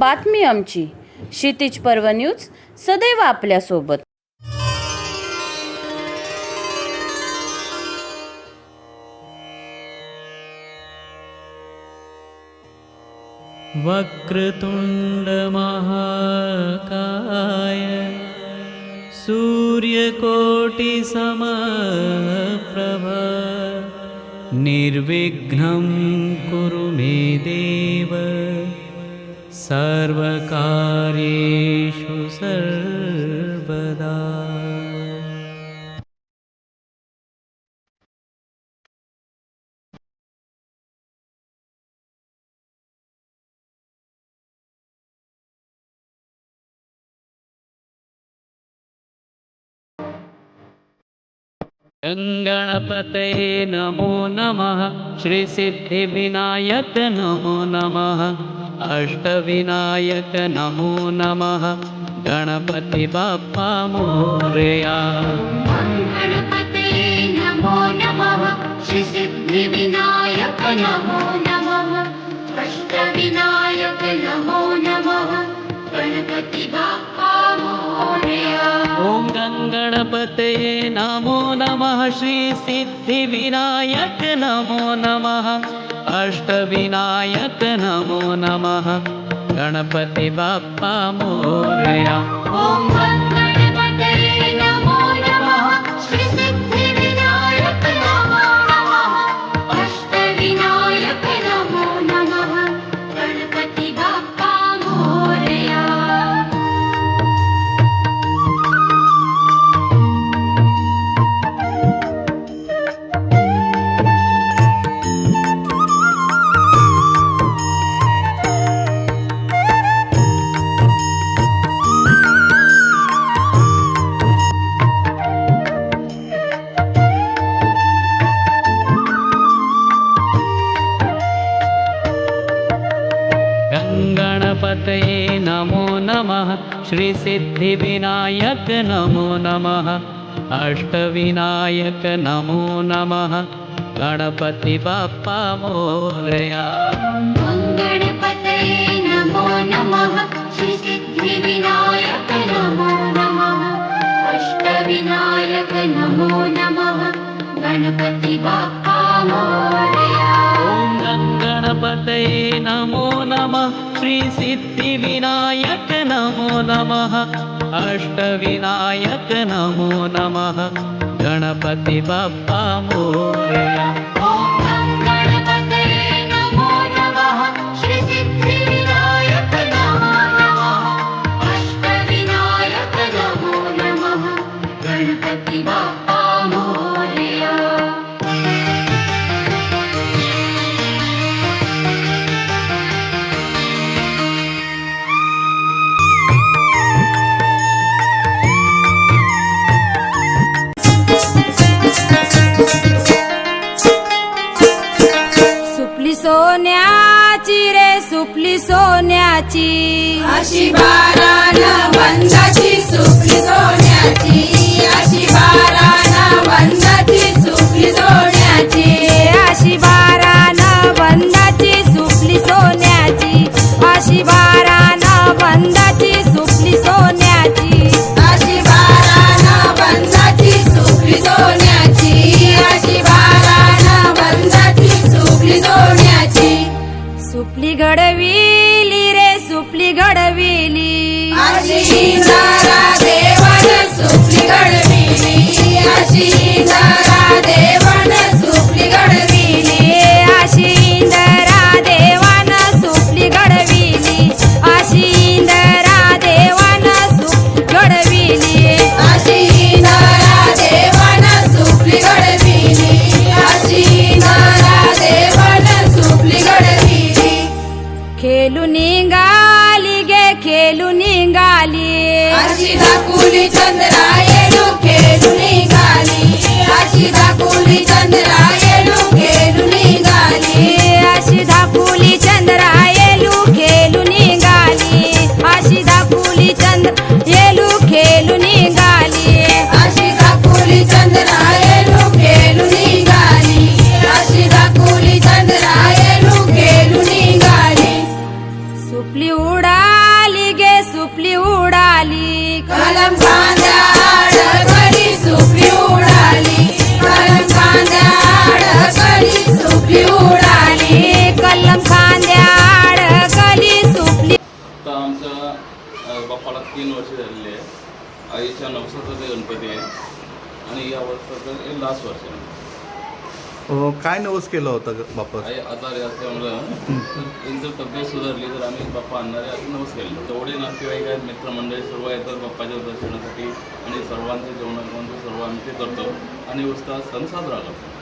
बातमी आमची. क्षितिज पर्व न्यूज सदैव आपल्यासोबत. वक्रतुण्डमहाकाय सूर्यकोटिसमप्रभ निर्विघ्नं कुरु मे देव। सर्वकार्येषु सर्वदा। गङ्गणपतये नमो नमः श्रीसिद्धिविनायक नमो नमः अष्टविनायक नमो नमः। गणपति बाप्पा मोरया। गणपते नमो नमः। श्रीसिद्धिविनायक नमो नमः गङ्गणपतये नमो नमः श्रीसिद्धिविनायक नमो नमः। अष्टविनायक नमो नमः। गणपति बाप्पा मोरया नमो। नमः श्रीसिद्धिविनायक नमो नमः। अष्टविनायक नमो नमः। गणपति बाप्पा मोरया। गणपतये नमो नमः। श्रीसिद्धिविनायक नमो नमः। अष्टविनायक नमो नमः। गणपति बाप्पा मोरया। ॐ गङ्गणपतये नमो नमः श्रीसिद्धिविनायक नमो नमः। अष्टविनायक नमो नमः। गणपति मोरया 足足場 see. ¿Verdad? आईच्या नवसाचा ते गणपती आहे आणि या वर्षाचं हे लास्ट वर्ष आहे. अ, काय नवस केलं होतं ग- बाप्पा? आई आजारी असल्यामुळं तर त्यांचं तब्येत सुधारली तर आम्ही बाप्पा आणणारे असं नवस केलं तेवढे नातेवाईक आहेत मित्रमंडळी सर्व येतात बाप्पाच्या दर्शनासाठी आणि सर्वांचे जेवणाचं सर्व आम्ही ते करतो आणि उत्साह सण साजरा करतो